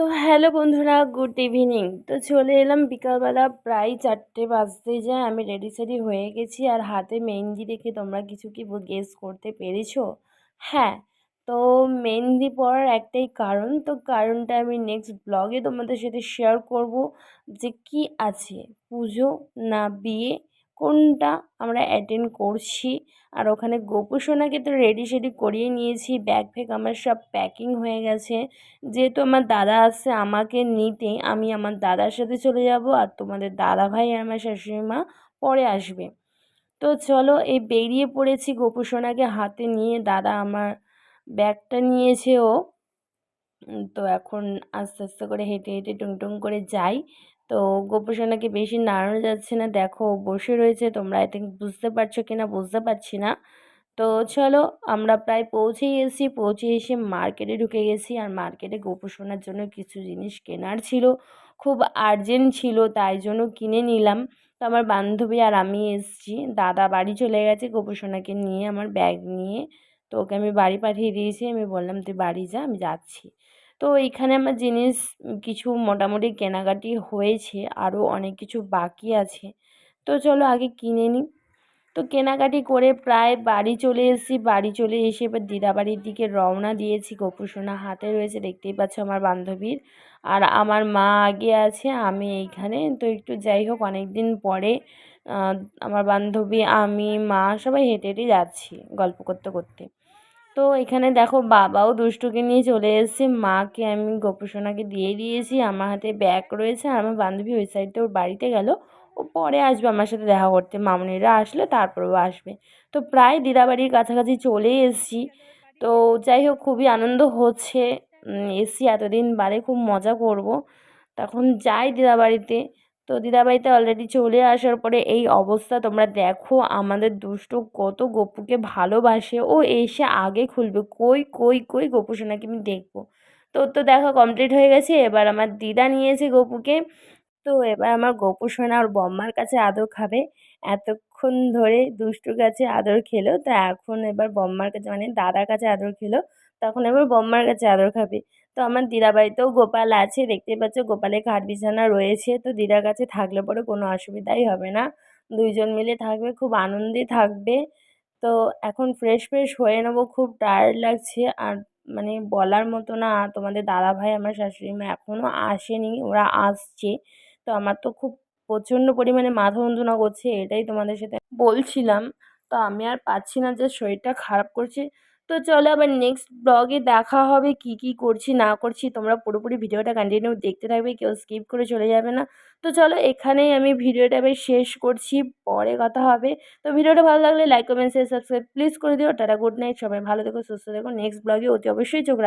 So hello বন্ধুরা good evening তো চলে এলাম বিকালবেলা প্রায় চারটে বাজতে যায়, আমি রেডি সেডি হয়ে গেছি আর হাতে মেহেন্দি রেখে তোমরা কিছু কি গেস করতে পেরেছ? হ্যাঁ তো মেহেন্দি পড়ার একটাই কারণ, তো কারণটা আমি নেক্সট ব্লগে তোমাদের সাথে শেয়ার করব যে কি আছে, পুজো না বিয়ে? কোনটা আমরা অ্যাটেন্ড করছি? আর ওখানে গোপুসোনাকে তো রেডি সেডি করিয়ে নিয়েছি। ব্যাগ ফ্যাগ আমার সব প্যাকিং হয়ে গেছে। যেহেতু আমার দাদা আসছে আমাকে নিতে আমি আমার দাদার সাথে চলে যাব আর তোমাদের দাদা ভাই আর আমার শাশুড়ি মা পরে আসবে। তো চলো এই বেরিয়ে পড়েছি গোপুসোনাকে হাতে নিয়ে। দাদা আমার ব্যাগটা নিয়েছে ও। তো এখন আস্তে আস্তে করে হেঁটে হেঁটে টুং টুং করে যাই। তো গোপসোনাকে বেশি নাড়ানো যাচ্ছে না। দেখো বসে রয়েছে, তোমরা আই থিঙ্ক বুঝতে পারছ কি না বুঝতে পারছি না। তো চলো আমরা প্রায় পৌঁছেই এসেছি পৌঁছে এসে মার্কেটে ঢুকে গেছি আর মার্কেটে গোপসোনার জন্য কিছু জিনিস কেনার ছিল। খুব আর্জেন্ট ছিল, তাই জন্য কিনে নিলাম। তো আমার বান্ধবী আর আমি এসেছি, দাদা বাড়ি চলে গেছে গোপসোনাকে নিয়ে, আমার ব্যাগ নিয়ে। তো ওকে আমি বাড়ি পাঠিয়ে দিয়েছি, আমি বললাম তুই বাড়ি যা, আমি যাচ্ছি। তো এইখানে আমার জিনিস কিছু মোটামুটি কেনাকাটি হয়েছে আরও অনেক কিছু বাকি আছে। তো চলো আগে কিনে নিই। তো কেনাকাটি করে প্রায় বাড়ি চলে এসেছি, বাড়ি চলে এসে এবার দিদাবাড়ির দিকে রওনা দিয়েছি। গোপুসোনা হাতে রয়েছে, দেখতেই পাচ্ছ আমার বান্ধবীর। আর আমার মা আগে আছে, আমি এইখানে। তো একটু যাই হোক অনেক দিন পরে আমার বান্ধবী, আমি, মা সবাই হেঁটে হেঁটে যাচ্ছি গল্প করতে করতে। তো এখানে দেখো বাবাও দুষ্টুকে নিয়ে চলে এসেছে। মাকে আমি গোপুসোনাকে দিয়ে দিয়েছি। আমার হাতে ব্যাগ রয়েছে। আর আমার বান্ধবী ওই সাইডটা ওর বাড়িতে গেল। ও পরে আসবে আমার সাথে দেখা করতে। মামনিরা আসলে, তারপরেও আসবে। তো প্রায় দিদাবাড়ির কাছাকাছি চলে এসেছি। তো যাই হোক, খুবই আনন্দ হচ্ছে। এসছি এতদিন বাদে খুব মজা করব। তখন যাই দিদাবাড়িতে। তো দিদাবাড়িতে অলরেডি চলে আসার পরে এই অবস্থা তোমরা দেখো, আমাদের দুষ্টু কত গপুকে ভালোবাসে। ও এসে আগে খুলবে। কই কই কই গপু সোনাকে আমি দেখব। তো তো দেখো কমপ্লিট হয়ে গেছে। এবার আমার দিদা নিয়েছে গপুকে। তো এবার আমার গপু সোনা ওর বম্মার কাছে আদর খাবে। এতক্ষণ ধরে দুষ্টুর কাছে আদর খেলো। তো এখন এবার বম্মার কাছে মানে দাদার কাছে আদর খেলো। তখন এবার বম্মার কাছে আদর খাবে। তো আমার দিদা বাড়িতেও গোপাল আছে দেখতে পাচ্ছ গোপালের খাট বিছানা রয়েছে, তো দিদার কাছে থাকলে পরে কোনো অসুবিধাই হবে না। দুইজন মিলে থাকবে, খুব আনন্দে থাকবে। তো এখন ফ্রেশ ফ্রেশ হয়ে নেব, খুব টায়ার্ড লাগছে। আর মানে বলার মতো না, তোমাদের দাদা ভাই আমার শাশুড়ি মা এখনও আসেনি, ওরা আসছে। তো আমার তো খুব প্রচণ্ড পরিমাণে মাথা যন্ত্রণা করছে, এটাই তোমাদের সাথে বলছিলাম। তো আমি আর পাচ্ছি না যে শরীরটা খারাপ করছে। তো চলো আবার নেক্সট ব্লগে দেখা হবে কি কি করছি, না করছি। তোমরা পুরোপুরি ভিডিওটা কন্টিনিউ দেখতে থাকবে, কেউ স্কিপ করে চলে যাবে না। তো চলো এখানেই আমি ভিডিওটা এবার শেষ করছি, পরে কথা হবে। তো ভিডিওটা ভালো লাগলে like comment share subscribe please করে দিও। টাটা গুড নাইট সবাই ভালো থেকো, সুস্থ থেকো। নেক্সট ব্লগে অতি অবশ্যই চোখ